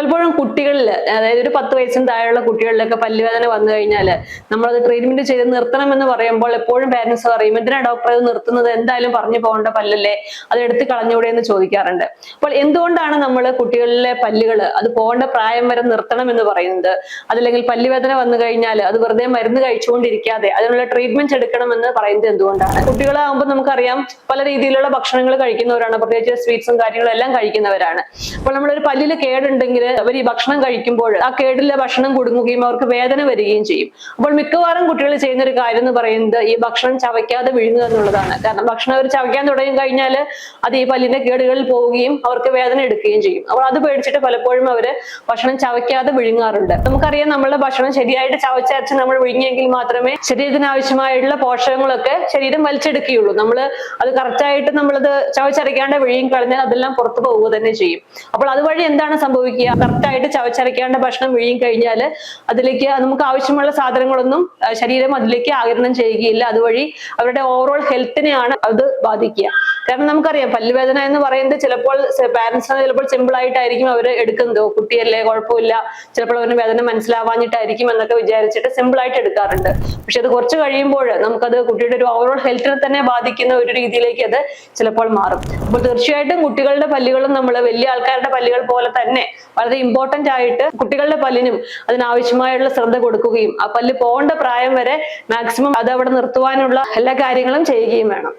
പലപ്പോഴും കുട്ടികളിൽ അതായത് ഒരു പത്ത് വയസ്സിന് താഴെയുള്ള കുട്ടികളിലൊക്കെ പല്ലുവേദന വന്നു കഴിഞ്ഞാൽ നമ്മളത് ട്രീറ്റ്മെന്റ് ചെയ്ത് നിർത്തണം എന്ന് പറയുമ്പോൾ എപ്പോഴും പാരന്റ്സ് പറയും എന്തിനാ ഡോക്ടർ അത് നിർത്തുന്നത്? എന്തായാലും പറഞ്ഞു പോകേണ്ട പല്ലല്ലേ? അത് എടുത്ത് കളഞ്ഞൂടെ എന്ന് ചോദിക്കാറുണ്ട്. അപ്പോൾ എന്തുകൊണ്ടാണ് നമ്മൾ കുട്ടികളിലെ പല്ലുകൾ അത് പോകേണ്ട പ്രായം വരെ നിർത്തണം എന്ന് പറയുന്നത്? അതല്ലെങ്കിൽ പല്ലുവേദന വന്നു കഴിഞ്ഞാൽ അത് വെറുതെ മരുന്ന് കഴിച്ചുകൊണ്ടിരിക്കാതെ അതിനുള്ള ട്രീറ്റ്മെന്റ് എടുക്കണമെന്ന് പറയുന്നത് എന്തുകൊണ്ടാണ്? കുട്ടികളാകുമ്പോൾ നമുക്കറിയാം പല രീതിയിലുള്ള ഭക്ഷണങ്ങൾ കഴിക്കുന്നവരാണ് പ്രത്യേകിച്ച് സ്വീറ്റ്സും കാര്യങ്ങളും എല്ലാം കഴിക്കുന്നവരാണ്. അപ്പോൾ നമ്മളൊരു പല്ലിൽ കേടുണ്ടെങ്കിൽ അവർ ഈ ഭക്ഷണം കഴിക്കുമ്പോൾ ആ കേടിലെ ഭക്ഷണം കുടുങ്ങുകയും അവർക്ക് വേദന വരികയും ചെയ്യും. അപ്പോൾ മിക്കവാറും കുട്ടികൾ ചെയ്യുന്ന ഒരു കാര്യം എന്ന് പറയുന്നത് ഈ ഭക്ഷണം ചവയ്ക്കാതെ വിഴുങ്ങുക എന്നുള്ളതാണ്. കാരണം ഭക്ഷണം അവർ ചവയ്ക്കാൻ തുടങ്ങി കഴിഞ്ഞാൽ അത് ഈ പല്ലിന്റെ കേടുകളിൽ പോവുകയും അവർക്ക് വേദന എടുക്കുകയും ചെയ്യും. അപ്പോൾ അത് പേടിച്ചിട്ട് പലപ്പോഴും അവർ ഭക്ഷണം ചവയ്ക്കാതെ വിഴുങ്ങാറുണ്ട്. നമുക്കറിയാം നമ്മളുടെ ഭക്ഷണം ശരിയായിട്ട് ചവച്ചരച്ച് നമ്മൾ വിഴുങ്ങിയെങ്കിൽ മാത്രമേ ശരീരത്തിന് ആവശ്യമായിട്ടുള്ള പോഷകങ്ങളൊക്കെ ശരീരം വലിച്ചെടുക്കുകയുള്ളൂ. നമ്മൾ അത് കറക്റ്റായിട്ട് നമ്മളത് ചവച്ചരയ്ക്കാണ്ട് വിഴുങ്ങി കളഞ്ഞാൽ അതെല്ലാം പുറത്തു പോവുക തന്നെ ചെയ്യും. അപ്പോൾ അതുവഴി എന്താണ് സംഭവിക്കുക? കറക്റ്റായിട്ട് ചവച്ചരയ്ക്കാണ്ട് ഭക്ഷണം വിഴുങ്ങി കഴിഞ്ഞാൽ അതിലേക്ക് നമുക്ക് ആവശ്യമുള്ള സാധനങ്ങളൊന്നും ശരീരം അതിലേക്ക് ആകിരണം ചെയ്യുകയില്ല. അതുവഴി അവരുടെ ഓവറോൾ ഹെൽത്തിനെയാണ് അത് ബാധിക്കുക. കാരണം നമുക്കറിയാം പല്ലുവേദന എന്ന് പറയുന്നത് ചിലപ്പോൾ പാരന്റ്സിന് ചിലപ്പോൾ സിമ്പിൾ ആയിട്ടായിരിക്കും അവർ എടുക്കുന്നത്. "ഓ, കുട്ടിയല്ലേ കുഴപ്പമില്ല. ചിലപ്പോൾ അവന് വേദന മനസ്സിലാവാഞ്ഞിട്ടായിരിക്കും എന്നൊക്കെ വിചാരിച്ചിട്ട് സിമ്പിൾ ആയിട്ട് എടുക്കാറുണ്ട്. പക്ഷെ അത് കുറച്ച് കഴിയുമ്പോൾ നമുക്കത് കുട്ടിയുടെ ഒരു ഓവറോൾ ഹെൽത്തിനെ തന്നെ ബാധിക്കുന്ന ഒരു രീതിയിലേക്ക് അത് ചിലപ്പോൾ മാറും. അപ്പോൾ തീർച്ചയായിട്ടും കുട്ടികളുടെ പല്ലുകളും നമ്മൾ വലിയ ആൾക്കാരുടെ പല്ലുകൾ പോലെ തന്നെ വളരെ ഇമ്പോർട്ടന്റ് ആയിട്ട് കുട്ടികളുടെ പല്ലിനും അതിനാവശ്യമായുള്ള ശ്രദ്ധ കൊടുക്കുകയും ആ പല്ല് പോകേണ്ട പ്രായം വരെ മാക്സിമം അത് അവിടെ നിർത്തുവാനുള്ള എല്ലാ കാര്യങ്ങളും ചെയ്യുകയും വേണം.